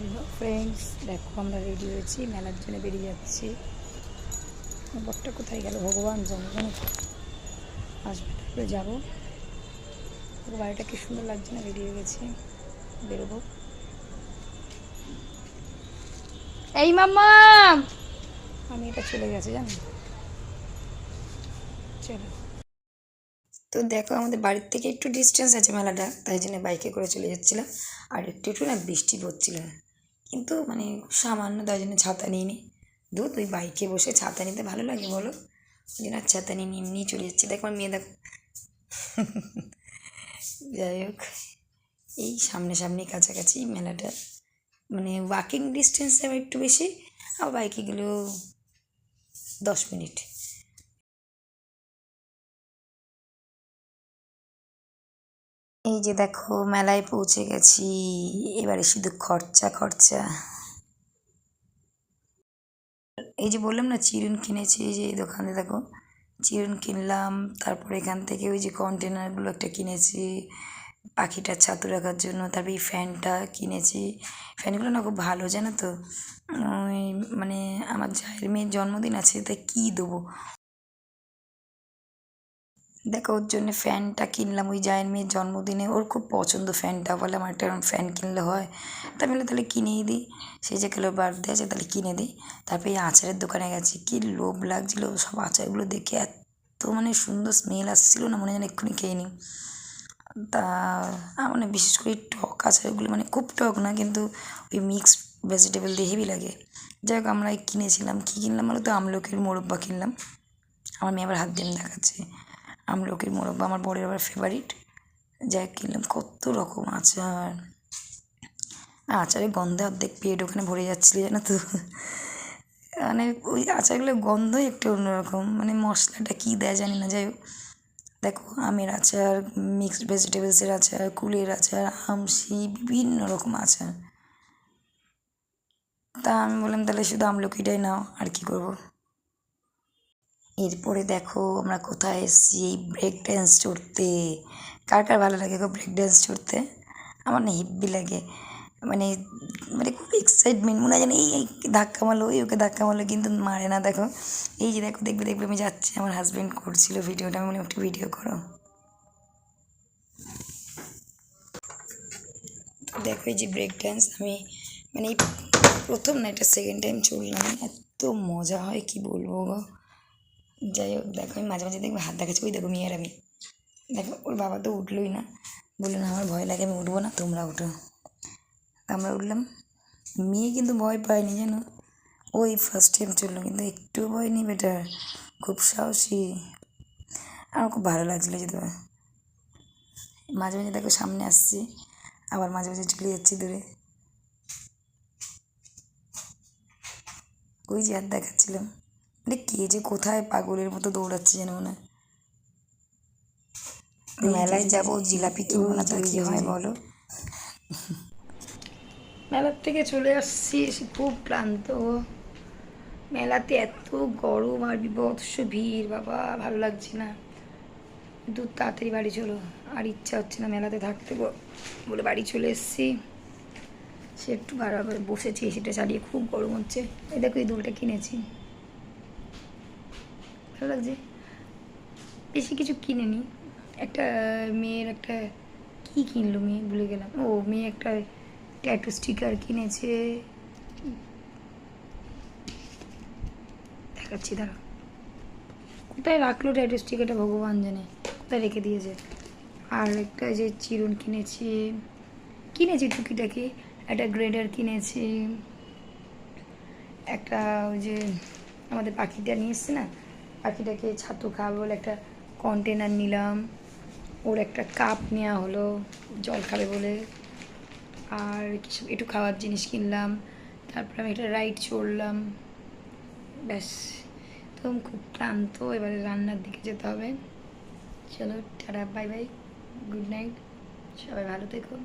Hello friends দেখো আমরা ready হয়েছি, মেলার জন্য বেরিয়ে যাচ্ছি। বরটা কোথায় গেল? ভগবান তো আসবে, তারপরে যাব। বাড়িটা কি সুন্দর লাগছে না? রেডি হয়ে গেছি, বেরোবো। এই মাম্মা! আমি এটা চলে গেছে, জানো? চলো। তো দেখো, আমাদের বাড়ির থেকে একটু ডিস্টেন্স আছে মেলাটা, তাই জন্য বাইকে করে চলে যাচ্ছিলাম। আর একটু একটু না বৃষ্টি পড়ছিল কিন্তু মানে সামান্য, তাই জন্য ছাতা নিইনি। দু তুই বাইকে বসে ছাতা নিতে ভালো লাগে বলো। ওই জন্য আর ছাতা নিয়ে এমনিই চলে যাচ্ছি। দেখ আমার মেয়ে, দেখো। যাই হোক, এই সামনে সামনে কাছাকাছি মেলাটা। মানে ওয়াকিং ডিস্টেন্স একটু বেশি, আর বাইকে গেলেও দশ মিনিট। এই যে দেখো, মেলায় পৌঁছে গেছি। এবারে শুধু খরচা খরচা। এই যে বললাম না, চিরুন কিনেছি যে এই দোকানে দেখো, চিরুন কিনলাম। তারপর এখান থেকে ওই যে কন্টেনারগুলো একটা কিনেছি। পাখিটার ছাতু রাখার জন্য, তারপর এই ফ্যানটা কিনেছি। ফ্যানগুলো না খুব ভালো, জানো তো? ওই মানে আমার জায়ের মেয়ের জন্মদিন আছে, তাই কী দেবো? দেখো, ওর জন্য ফ্যানটা কিনলাম ওই জায়ের মেয়ের জন্মদিনে। ওর খুব পছন্দ ফ্যানটা, বলে আমার একটা এরকম ফ্যান কিনলে হয়। তা আমি তাহলে কিনেই দিই। সেই যে কালো বার্থডে আছে, তাহলে কিনে দিই। তারপরে এই আচারের দোকানে গেছি, কী লোভ লাগছিল সব আচারগুলো দেখে। এত মানে সুন্দর স্মেল আসছিল না, মনে যেন এক্ষুনি খেয়ে নিই। তা মানে বিশেষ করে টক আচারগুলো মানে খুব টক না, কিন্তু ওই মিক্স ভেজিটেবল দিয়ে হেভি লাগে। যাই হোক, আমরা কিনেছিলাম। কী কিনলাম বলো তো? আমলকির মোরব্বা কিনলাম। আমার মেয়ে আবার হাত দিয়ে দেখাচ্ছে। আমলকির মোরব্বা আমার বরের আবার ফেভারিট যাই কিনলাম। কত রকম আচার। আর আচারের গন্ধে অর্ধেক পেট ওখানে ভরে যাচ্ছিল, জানো তো? মানে ওই আচারগুলোর গন্ধই একটু অন্যরকম। মানে মশলাটা কী দেয় জানি না, যাই হোক। দেখো, আমের আচার মিক্সড ভেজিটেবলসের আচার, কুলের আচার আমসি বিভিন্ন রকম আচার। তা আমি বললাম, তাহলে শুধু আমলকিটাই নাও, আর কি করব? এরপরে দেখো আমরা কোথায় এসেছি এই ব্রেক ড্যান্স চড়তে। কার কার ভালো লাগে গো ব্রেক ড্যান্স চড়তে? আমার না হেব্বি লাগে। মানে মানে খুব এক্সাইটমেন্ট মনে হয় যেন এই এই ধাক্কা মারলো, ওই ওকে ধাক্কা মারলো, কিন্তু মারে না, দেখো। এই যে দেখো, দেখবে দেখবে আমি যাচ্ছি, আমার হাজব্যান্ড করছিল ভিডিওটা, আমি একটু ভিডিও করো। দেখো এই যে ব্রেক ড্যান্স আমি মানে এই প্রথম না, এটা সেকেন্ড টাইম চললাম এত মজা হয়, কি বলব গো? যাই হোক, দেখো, আমি মাঝে মাঝে দেখব, হাত দেখাচ্ছি, ওই দেখো মেয়ের আমি। দেখো, ওর বাবা তো উঠলোই না। বলল, না, আমার ভয় লাগে, আমি উঠবো না, তোমরা উঠো। আমরা উঠলাম। মেয়ে কিন্তু ভয় পায়নি, জানো? ওই ফার্স্ট টাইম চলল, কিন্তু একটু ভয় নেই বেটার। খুব সাহসী। আমার খুব ভালো লাগছিল যে যেতে মাঝে মাঝে দেখো, সামনে আসছি, আবার মাঝে মাঝে চলে যাচ্ছি দূরে। ওই যে আর দেখাচ্ছিলাম। মানে কে যে কোথায় পাগলের মতো দৌড়াচ্ছে যেন মনে মেলায় যাব জিলাপি কিনবো না তো কি হয় বলো? মেলার থেকে চলে আসছি খুব ক্লান্ত। মেলাতে এত গরম আর বিভৎস ভিড় বাবা ভালো লাগছে না। দু তাড়াতাড়ি বাড়ি চলো। আর ইচ্ছা হচ্ছে না মেলাতে থাকতে বলে বাড়ি চলে এসেছি। সে একটু বারবার বসেছি সেটা চালিয়ে খুব গরম হচ্ছে। এই দেখো এই দোলটা কিনেছি। ভালো লাগছে। বেশি কিছু কিনেনি। একটা মেয়ের একটা কি কিনলো মেয়ে? ভুলে গেলাম। ও, মেয়ে একটা ট্যাটু স্টিকার কিনেছে। দেখাচ্ছি, দাঁড়া। কোথায় রাখল ট্যাটু স্টিকারটা ভগবান জানে। কোথায় রেখে দিয়েছে? আর একটা যে চিরুন কিনেছি। কিনেছি টুকিটাকি। একটা গ্রেডার কিনেছি। একটা ওই যে আমাদের পাখিটা নিয়ে এসছে না? পাখিটাকে ছাতু খাওয়াবে বলে একটা কন্টেনার নিলাম। ওর একটা কাপ নেওয়া হলো, জল খাবে বলে। আর কিছু, একটু খাওয়ার জিনিস কিনলাম। তারপর আমি একটা রাইড চড়লাম। ব্যাস তো খুব ক্লান্ত। এবারে রান্নার দিকে যেতে হবে। চলো, tata bye bye good night সবাই ভালো থেকো।